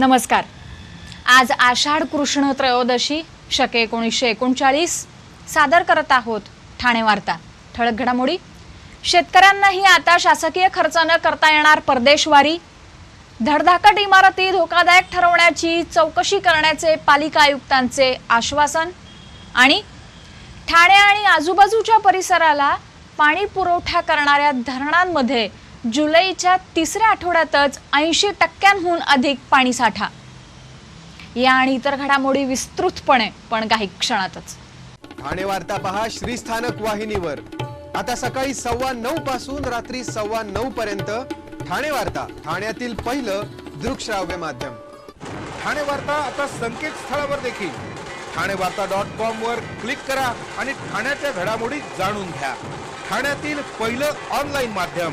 नमस्कार. आज आषाढ कृष्ण त्रयोदशी शके एकोणीसशे एकोणचाळीस सादर करत आहोत ठाणे वार्ता ठळक घडामोडी. शेतकऱ्यांनाही आता शासकीय खर्च न करता येणार परदेशवारी. धडधाकट इमारती धोकादायक ठरवण्याची चौकशी करण्याचे पालिका आयुक्तांचे आश्वासन आणि ठाणे आणि आजूबाजूच्या परिसराला पाणी पुरवठा करणाऱ्या धरणांमध्ये जुलैच्या तिसऱ्या आठवड्यातच ऐंशी टक्क्यांहून अधिक पाणीसाठा या आणि इतर घडामोडी विस्तृतपणे पण काही क्षणातच. ठाणे वार्ता पहा श्रीस्थानक वाहिनीवर. आता सकाळी सव्वा नऊ पासून रात्री सव्वा नऊ पर्यंत ठाणे वार्ता ठाण्यातील पहिलं दृकश्राव्य माध्यम. ठाणे वार्ता आता संकेतस्थळावर देखील. ठाणे वार्ता डॉट कॉम वर क्लिक करा आणि ठाण्याच्या घडामोडी जाणून घ्या. ठाण्यातील पहिलं ऑनलाईन माध्यम.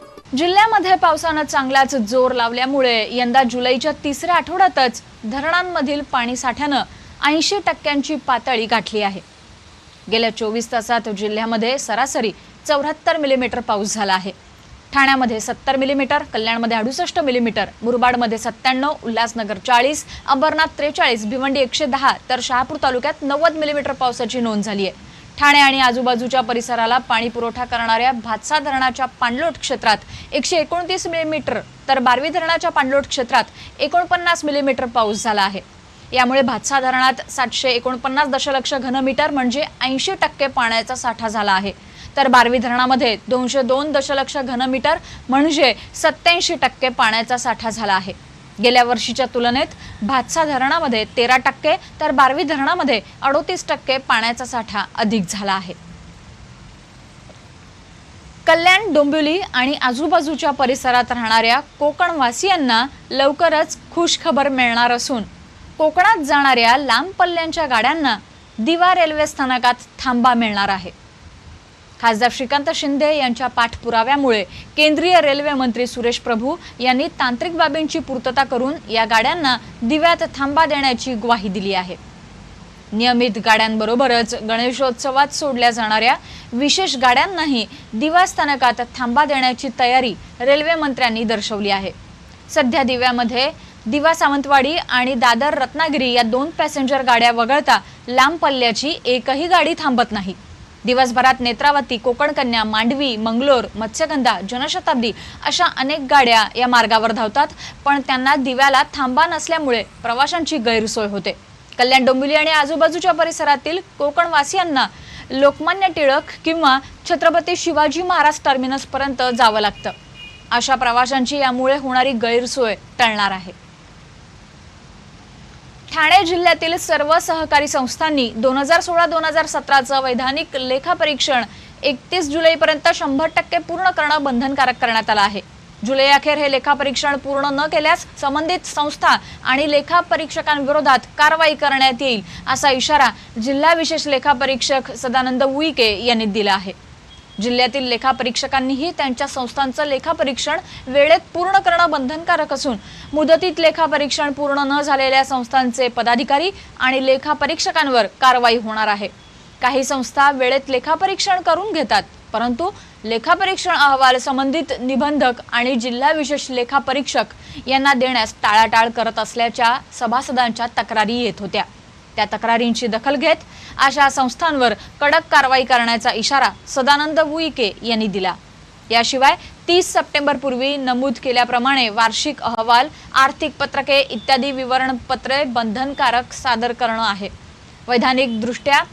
जिल्ह्यामध्ये पावसानं चांगलाच जोर लावल्यामुळे यंदा जुलैच्या तिसऱ्या आठवड्यातच धरणांमधील पाणीसाठ्यानं ऐंशी टक्क्यांची पातळी गाठली आहे. गेल्या चोवीस तासात जिल्ह्यामध्ये सरासरी चौऱ्याहत्तर मिलीमीटर पाऊस झाला आहे. ठाण्यामध्ये सत्तर मिलीमीटर कल्याणमध्ये अडुसष्ट मिलीमीटर मुरबाडमध्ये सत्त्याण्णव उल्हासनगर चाळीस अंबरनाथ त्रेचाळीस भिवंडी एकशे दहा तर शहापूर तालुक्यात नव्वद मिलीमीटर पावसाची नोंद झाली आहे. ठाणे आणि आजूबाजूच्या परिसराला पाणी पुरवठा करणाऱ्या भातसा धरणाच्या पाणलोट क्षेत्रात एकशे एकोणतीस मिलीमीटर तर बारवी धरणाच्या पाणलोट क्षेत्रात एकोणपन्नास मिलीमीटर पाऊस झाला आहे. यामुळे भातसा धरणात सातशे एकोणपन्नास दशलक्ष घनमीटर म्हणजे ऐंशी टक्के पाण्याचा साठा झाला आहे. तर बारवी धरणामध्ये दोनशे दोन दशलक्ष घनमीटर म्हणजे सत्याऐंशी टक्के पाण्याचा साठा झाला आहे. गेल्या वर्षीच्या तुलनेत भातसा धरणामध्ये तेरा टक्के तर बारवी धरणामध्ये अडोतीस टक्के पाण्याचा साठा अधिक झाला आहे. कल्याण डोंबिवली आणि आजूबाजूच्या परिसरात राहणाऱ्या कोकणवासियांना लवकरच खुश खबर मिळणार असून कोकणात जाणाऱ्या लांब पल्ल्यांच्या गाड्यांना दिवा रेल्वे स्थानकात थांबा मिळणार आहे. खासदार श्रीकांत शिंदे यांच्या पाठपुराव्यामुळे केंद्रीय रेल्वे मंत्री सुरेश प्रभू यांनी तांत्रिक बाबींची पूर्तता करून या गाड्यांना दिव्यात थांबा देण्याची ग्वाही दिली आहे. नियमित गाड्यांबरोबरच गणेशोत्सवात सोडल्या जाणाऱ्या विशेष गाड्यांनाही दिवा स्थानकात थांबा देण्याची तयारी रेल्वे मंत्र्यांनी दर्शवली आहे. सध्या दिव्यामध्ये दिवा सावंतवाडी आणि दादर रत्नागिरी या दोन पॅसेंजर गाड्या वगळता लांब पल्ल्याची एकही गाडी थांबत नाही. दिवसभरात नेत्रावती कोकणकन्या मांडवी मंगलोर मत्स्यगंधा जनशताब्दी अशा अनेक गाड्या या मार्गावर धावतात. पण त्यांना दिव्याला थांबा नसल्यामुळे प्रवाशांची गैरसोय होते. कल्याण डोंबिवली आणि आजूबाजूच्या परिसरातील कोकणवासियांना लोकमान्य टिळक किंवा छत्रपती शिवाजी महाराज टर्मिनस पर्यंत जावं लागतं. अशा प्रवाशांची यामुळे होणारी गैरसोय टळणार आहे. ठाणे जिल्ह्यातील सर्व सहकारी संस्थांनी दोन हजार सोळा दोन हजार सतराचं वैधानिक लेखापरीक्षण एकतीस जुलैपर्यंत शंभर टक्के पूर्ण करणं बंधनकारक करण्यात आलं आहे. जुलै अखेर हे लेखापरीक्षण पूर्ण न केल्यास संबंधित संस्था आणि लेखापरीक्षकांविरोधात कारवाई करण्यात येईल असा इशारा जिल्हा विशेष लेखापरीक्षक सदानंद उईके यांनी दिला आहे. जिल्ह्यातील लेखापरीक्षकांनीही त्यांच्या संस्थांचं लेखापरीक्षण वेळेत पूर्ण करणं बंधनकारक असून मुदतीत लेखापरीक्षण पूर्ण न झालेल्या संस्थांचे पदाधिकारी आणि लेखापरीक्षकांवर कारवाई होणार आहे. काही संस्था वेळेत लेखापरीक्षण करून घेतात परंतु लेखापरीक्षण अहवाल संबंधित निबंधक आणि जिल्हा विशेष लेखापरीक्षक यांना देण्यास टाळाटाळ करत असल्याच्या सभासदांच्या तक्रारी येत होत्या. त्या तक्रारींची दखल घेत अशा संस्थांवर कडक कारवाई करण्याचा इशारा सदानंद वुईके यांनी दिला. याशिवाय तीस सप्टेंबर पूर्वी नमूद केल्याप्रमाणे वार्षिक अहवाल आर्थिक पत्रके इत्यादी विवरणपत्रे बंधनकारक सादर करणं आहे. वैधानिकदृष्ट्या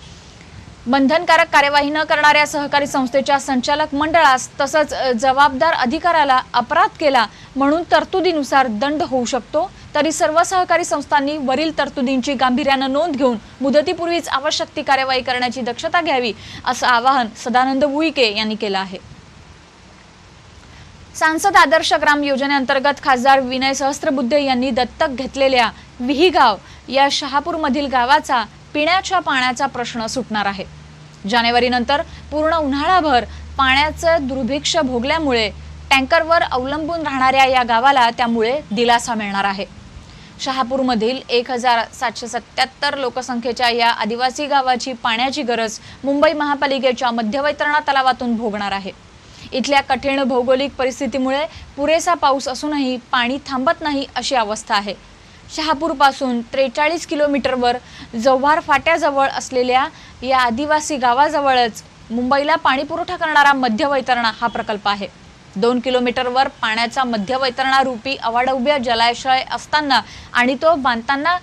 बंधनकारक कार्यवाही न करणाऱ्या सहकारी संस्थेच्या संचालक मंडळास तसंच जबाबदार अधिकाऱ्याला अपराध केला म्हणून तरतुदीनुसार दंड होऊ शकतो तरी सर्व सहकारी संस्थांनी वरील तरतुदींची गांभीर्यानं नोंद घेऊन मुदतीपूर्वीच आवश्यक ती कार्यवाही करण्याची दक्षता घ्यावी असं आवाहन सदानंद उईके यांनी केलं आहे. सांसद आदर्श ग्राम योजनेअंतर्गत खासदार विनय सहस्त्रबुद्धे यांनी दत्तक घेतलेल्या विहीगाव या शहापूरमधील गावाचा पिण्याच्या पाण्याचा प्रश्न सुटणार आहे. जानेवारीनंतर पूर्ण उन्हाळाभर पाण्याचं दुर्भिक्ष भोगल्यामुळे टँकरवर अवलंबून राहणाऱ्या या गावाला त्यामुळे दिलासा मिळणार आहे. शहापूरमधील एक हजार सातशे सत्याहत्तर लोकसंख्येच्या या आदिवासी गावाची पाण्याची गरज मुंबई महापालिकेच्या मध्यवैतरणा तलावातून भोगणार आहे. इथल्या कठीण भौगोलिक परिस्थितीमुळे पुरेसा पाऊस असूनही पाणी थांबत नाही अशी अवस्था आहे. शहापूरपासून त्रेचाळीस किलोमीटरवर जव्हार फाट्याजवळ असलेल्या या आदिवासी गावाजवळच मुंबईला पाणीपुरवठा करणारा मध्यवैतरणा हा प्रकल्प आहे. दोन किलोमीटरवर पाण्याचा मध्यवैतरणा रूपी अवाढव्य जलाशय असताना आणि तो बांधताना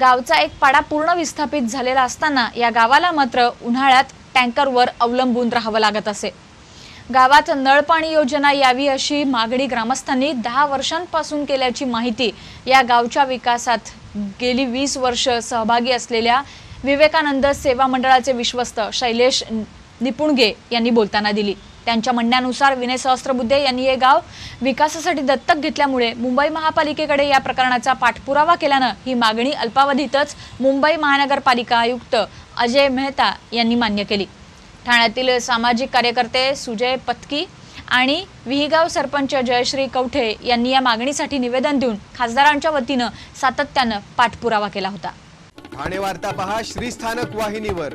गावचा एक पाडा पूर्ण विस्थापित झालेला असताना या गावाला मात्र उन्हाळ्यात टँकरवर अवलंबून राहावं लागत असे. गावात नळपाणी योजना यावी अशी मागणी ग्रामस्थांनी दहा वर्षांपासून केल्याची माहिती या गावच्या विकासात गेली वीस वर्ष सहभागी असलेल्या विवेकानंद सेवा मंडळाचे विश्वस्त शैलेश निपुणगे यांनी बोलताना दिली. त्यांच्या म्हणण्यानुसार विनय सहस्त्रबुद्धे यांनी हे गाव विकासासाठी दत्तक घेतल्यामुळे मुंबई महापालिकेकडे या प्रकरणाचा पाठपुरावा केल्यानं ही मागणी अल्पावधीतच मुंबई महानगरपालिका आयुक्त अजय मेहता यांनी मान्य केली. ठाण्यातील सामाजिक कार्यकर्ते सुजय पत्की आणि विहिगाव सरपंच जयश्री कवठे यांनी या मागणीसाठी निवेदन देऊन खासदारांच्या वतीनं सातत्यानं पाठपुरावा केला होता. ठाणे वार्ता पहा श्रीस्थानक वाहिनीवर.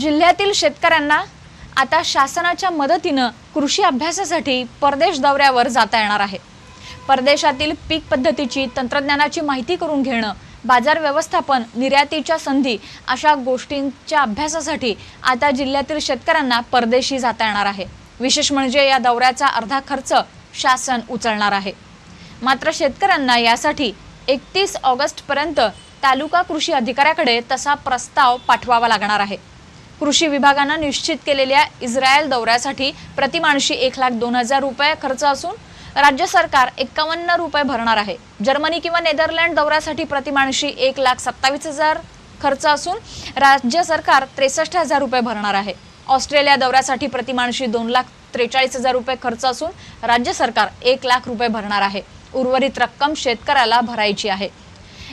जिल्ह्यातील शेतकऱ्यांना आता शासनाच्या मदतीनं कृषी अभ्यासासाठी परदेश दौऱ्यावर जाता येणार आहे. परदेशातील पीक पद्धतीची तंत्रज्ञानाची माहिती करून घेणं बाजार व्यवस्थापन निर्यातीच्या संधी अशा गोष्टींच्या अभ्यासासाठी आता जिल्ह्यातील शेतकऱ्यांना परदेशी जाता येणार आहे. विशेष म्हणजे या दौऱ्याचा अर्धा खर्च शासन उचलणार आहे. मात्र शेतकऱ्यांना यासाठी एकतीस ऑगस्टपर्यंत तालुका कृषी अधिकाऱ्याकडे तसा प्रस्ताव पाठवावा लागणार आहे. कृषी विभागानं निश्चित केलेल्या इस्रायल दौऱ्यासाठी प्रतिमानशी एक लाख दोन हजार रुपये खर्च असून राज्य सरकार एक्कावन्न रुपये भरणार आहे. जर्मनी किंवा नेदरलँड दौऱ्यासाठी प्रतिमानशी एक लाख सत्तावीस हजार खर्च असून राज्य सरकार त्रेसष्ट हजार रुपये भरणार आहे. ऑस्ट्रेलिया दौऱ्यासाठी प्रतिमानशी दोन लाख त्रेचाळीस हजार रुपये खर्च असून राज्य सरकार एक लाख रुपये भरणार आहे. उर्वरित रक्कम शेतकऱ्याला भरायची आहे.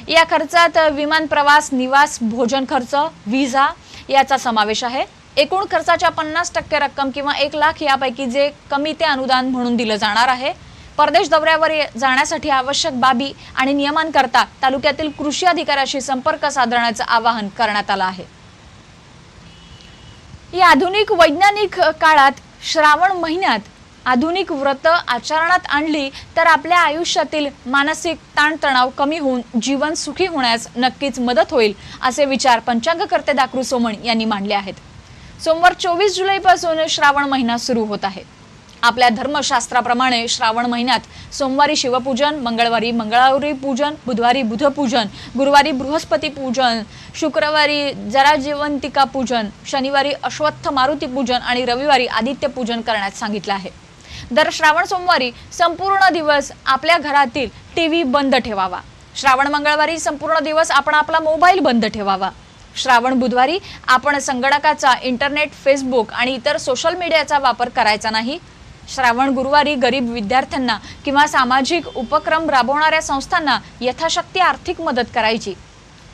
या खर्चात विमान प्रवास निवास भोजन खर्च व्हिसा याचा समावेश आहे. एकूण खर्चाच्या पन्नास टक्के रक्कम किंवा एक लाख यापैकी जे कमी ते अनुदान म्हणून दिलं जाणार आहे. परदेश दौऱ्यावर जाण्यासाठी आवश्यक बाबी आणि नियमांकरता तालुक्यातील कृषी अधिकाऱ्याशी संपर्क साधण्याचं आवाहन करण्यात आलं आहे. या आधुनिक वैज्ञानिक काळात श्रावण महिन्यात आधुनिक व्रत आचरणात आणली तर आपल्या आयुष्यातील मानसिक ताणतणाव कमी होऊन जीवन सुखी होण्यास नक्कीच मदत होईल असे विचार पंचांगकर्ते दाकरू सोमण यांनी मांडले आहेत. सोमवार चोवीस जुलैपासून श्रावण महिना सुरू होत आहे. आपल्या धर्मशास्त्राप्रमाणे श्रावण महिन्यात सोमवारी शिवपूजन मंगळवारी मंगळावरी पूजन बुधवारी बुधपूजन गुरुवारी बृहस्पती पूजन शुक्रवारी जराजीवंतिका पूजन शनिवारी अश्वत्थ मारुती पूजन आणि रविवारी आदित्य पूजन करण्यास सांगितलं आहे. दर श्रावण सोमवारी संपूर्ण दिवस आपल्या घरातील टी व्ही बंद ठेवावा. श्रावण मंगळवारी संपूर्ण दिवस आपण आपला मोबाईल बंद ठेवावा. श्रावण बुधवारी आपण संगणकाचा इंटरनेट फेसबुक आणि इतर सोशल मीडियाचा वापर करायचा नाही. श्रावण गुरुवारी गरीब विद्यार्थ्यांना किंवा सामाजिक उपक्रम राबवणाऱ्या संस्थांना यथाशक्ती आर्थिक मदत करायची.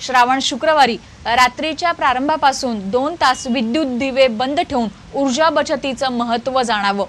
श्रावण शुक्रवारी रात्रीच्या प्रारंभापासून दोन तास विद्युत दिवे बंद ठेवून ऊर्जा बचतीचं महत्त्व जाणावं.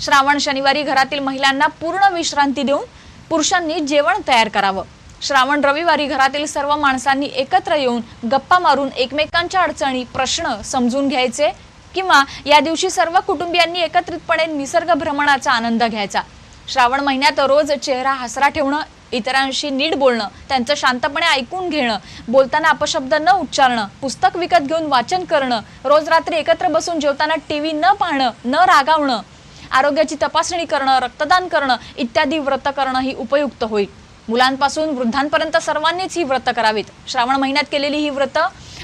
श्रावण शनिवारी घरातील महिलांना पूर्ण विश्रांती देऊन पुरुषांनी जेवण तयार करावं. श्रावण रविवारी घरातील सर्व माणसांनी एकत्र येऊन गप्पा मारून एकमेकांच्या अडचणी प्रश्न समजून घ्यायचे किंवा या दिवशी सर्व कुटुंबियांनी एकत्रितपणे निसर्ग भ्रमणाचा आनंद घ्यायचा. श्रावण महिन्यात रोज चेहरा हसरा ठेवणं इतरांशी नीट बोलणं त्यांचं शांतपणे ऐकून घेणं बोलताना अपशब्द न उच्चारणं पुस्तक विकत घेऊन वाचन करणं रोज रात्री एकत्र बसून जेवताना टीव्ही न पाहणं न रागावणं आरोग्याची तपासणी करणं रक्तदान करणं इत्यादी व्रत करणं ही उपयुक्त होईल. मुलांपासून वृद्धांपर्यंत सर्वांनीच ही व्रत करावीत. श्रावण महिन्यात केलेली ही व्रत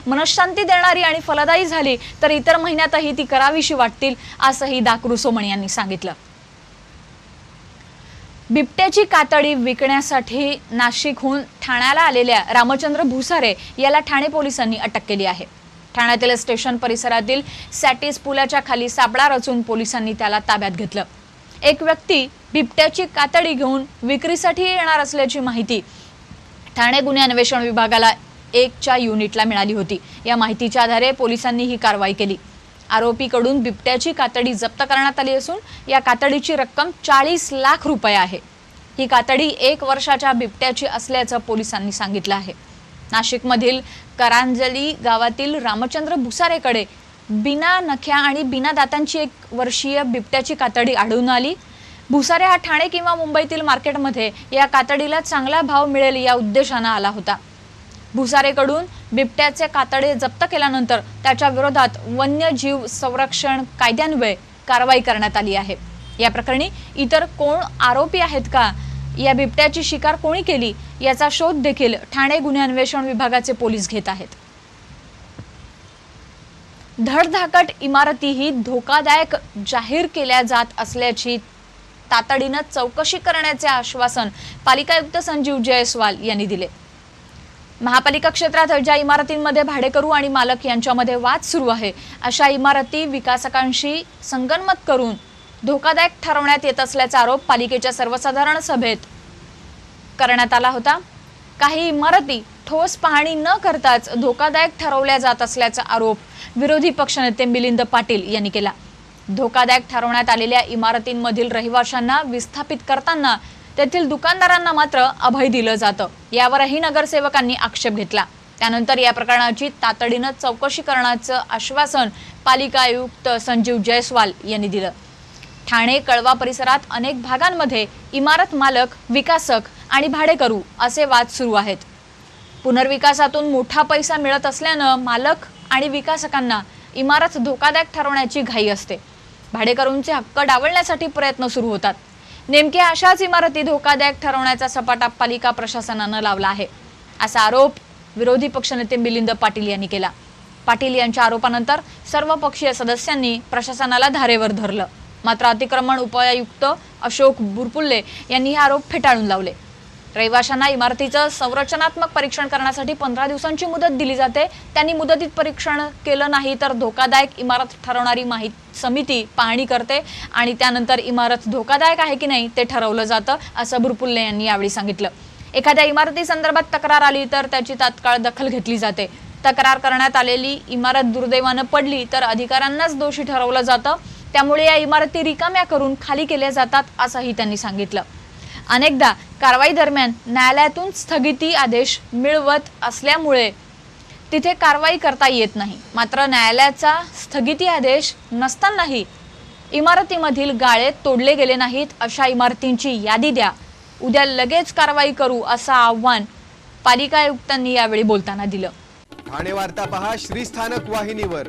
मनशांती देणारी आणि फलदायी झाली तर इतर महिन्यातही ती करावीशी वाटतील असंही दाकरू सोमण यांनी सांगितलं. बिबट्याची कातडी विकण्यासाठी नाशिकहून ठाण्याला आलेल्या रामचंद्र भुसारे याला ठाणे पोलिसांनी अटक केली आहे. ठाण्यातील स्टेशन परिसरातील सॅटिस पुलाच्या खाली सापळा रचून पोलिसांनी त्याला ताब्यात घेतलं. एक व्यक्ती बिबट्याची कातडी घेऊन विक्रीसाठी येणार असल्याची माहिती ठाणे गुन्हे अन्वेषण विभागाला एकच्या युनिटला मिळाली होती. या माहितीच्या आधारे पोलिसांनी ही कारवाई केली. आरोपीकडून बिबट्याची कातडी जप्त करण्यात आली असून या कातडीची रक्कम चाळीस लाख रुपये आहे. ही कातडी एक वर्षाच्या बिबट्याची असल्याचं पोलिसांनी सांगितलं आहे. नाशिकमधील करांजली गावातील रामचंद्र भुसारेकडे बिना नख्या आणि बिना दातांची एक वर्षीय बिबट्याची कातडी आढळून आली. भुसारे हा ठाणे किंवा मुंबईतील मार्केटमध्ये या कातडीला चांगला भाव मिळेल या उद्देशानं आला होता. भुसारेकडून बिबट्याचे कातडे जप्त केल्यानंतर त्याच्या विरोधात वन्यजीव संरक्षण कायद्यान्वये कारवाई करण्यात आली आहे. या प्रकरणी इतर कोण आरोपी आहेत का या बिबट्याची शिकार कोणी केली याचा शोध देखील ठाणे गुन्हे अन्वेषण विभागाचे पोलीस घेत आहेत. धडधाकट इमारतीही धोकादायक जाहीर केल्या जात असल्याची तातडीनं चौकशी करण्याचे आश्वासन पालिका आयुक्त संजीव जयस्वाल यांनी दिले. महापालिका क्षेत्रात ज्या इमारतींमध्ये भाडेकरू आणि मालक यांच्यामध्ये वाद सुरू आहे अशा इमारती विकासकांशी संगनमत करून धोकादायक ठरवण्यात येत असल्याचा आरोप पालिकेच्या सर्वसाधारण सभेत करण्यात आला होता. काही इमारती ठोस पाहणी न करताच धोकादायक ठरवल्या जात असल्याचा आरोप विरोधी पक्षनेते मिलिंद पाटील यांनी केला. धोकादायक ठरवण्यात आलेल्या इमारतींमधील रहिवाशांना विस्थापित करताना तेथील दुकानदारांना मात्र अभय दिलं जातं. यावरही नगरसेवकांनी आक्षेप घेतला. त्यानंतर या प्रकरणाची तातडीनं चौकशी करण्याचं आश्वासन पालिका आयुक्त संजीव जयस्वाल यांनी दिलं. ठाणे कळवा परिसरात अनेक भागांमध्ये इमारत मालक विकासक आणि भाडेकरू असे वाद सुरू आहेत. पुनर्विकासातून मोठा पैसा मिळत असल्यानं मालक आणि विकासकांना इमारत धोकादायक ठरवण्याची घाई असते. भाडेकरूंचे हक्क डावलण्यासाठी प्रयत्न सुरू होतात. नेमक्या अशाच इमारती धोकादायक ठरवण्याचा सपाटा पालिका प्रशासनानं लावला आहे. असा आरोप विरोधी पक्षनेते मिलिंद पाटील यांनी केला. पाटील यांच्या आरोपानंतर सर्व पक्षीय सदस्यांनी प्रशासनाला धारेवर धरलं. मात्र अतिक्रमण उपायुक्त अशोक बुरपुल्ले यांनी हे आरोप फेटाळून लावले. रहिवाशांना इमारतीचं संरचनात्मक परीक्षण करण्यासाठी पंधरा दिवसांची मुदत दिली जाते. त्यांनी मुदतीत परीक्षण केलं नाही तर धोकादायक इमारत ठरवणारी माहिती समिती पाहणी करते आणि त्यानंतर इमारत धोकादायक आहे की नाही ते ठरवलं जातं असं बुरपुल्ले यांनी यावेळी सांगितलं. एखाद्या इमारती संदर्भात तक्रार आली तर त्याची तात्काळ दखल घेतली जाते. तक्रार करण्यात आलेली इमारत दुर्दैवानं पडली तर अधिकाऱ्यांनाच दोषी ठरवलं जातं. त्यामुळे या इमारती रिकाम्या करून खाली केल्या जातात असंही त्यांनी सांगितलं. अनेकदा कारवाई दरम्यान न्यायालयातून स्थगिती आदेश मिळवत असल्यामुळे तिथे कारवाई करता येत नाही. मात्र न्यायालयाचा स्थगिती आदेश नसतानाही इमारतीमधील गाळे तोडले गेले नाहीत अशा इमारतींची यादी द्या. उद्या लगेच कारवाई करू असं आव्हान पालिका आयुक्तांनी यावेळी बोलताना दिलं. ठाणे वार्ता पहा श्रीस्थानक वाहिनीवर.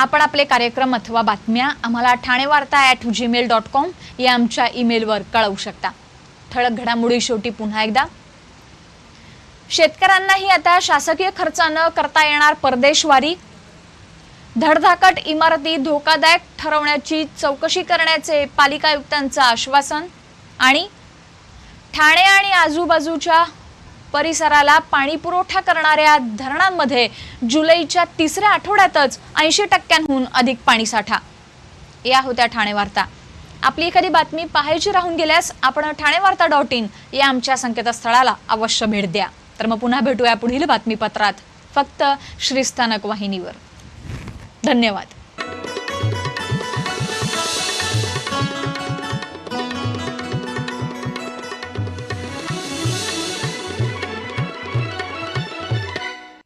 आपण आपले कार्यक्रम अथवा बातम्या आम्हाला ठाणे वार्ता ॲट जीमेल डॉट कॉम या आमच्या ईमेलवर कळवू शकता. ठळक घडामोडी शेवटी पुन्हा एकदा. शेतकऱ्यांनाही आता शासकीय खर्चानं करता येणार परदेशवारी. धडधाकट इमारती धोकादायक ठरवण्याची चौकशी करण्याचे पालिका आयुक्तांचं आश्वासन आणि ठाणे आणि आजूबाजूच्या परिसराला पाणी पुरवठा करणाऱ्या धरणांमध्ये जुलैच्या तिसऱ्या आठवड्यातच ऐंशी टक्क्यांहून अधिक पाणीसाठा या होत्या ठाणे वार्ता. आपली एखादी बातमी पाहायची राहून गेल्यास आपण ठाणे वार्ता डॉट इन या आमच्या संकेतस्थळाला अवश्य भेट द्या. तर मग पुन्हा भेटूया पुढील बातमीपत्रात. फक्त श्रीस्थानक वाहिनीवर. धन्यवाद.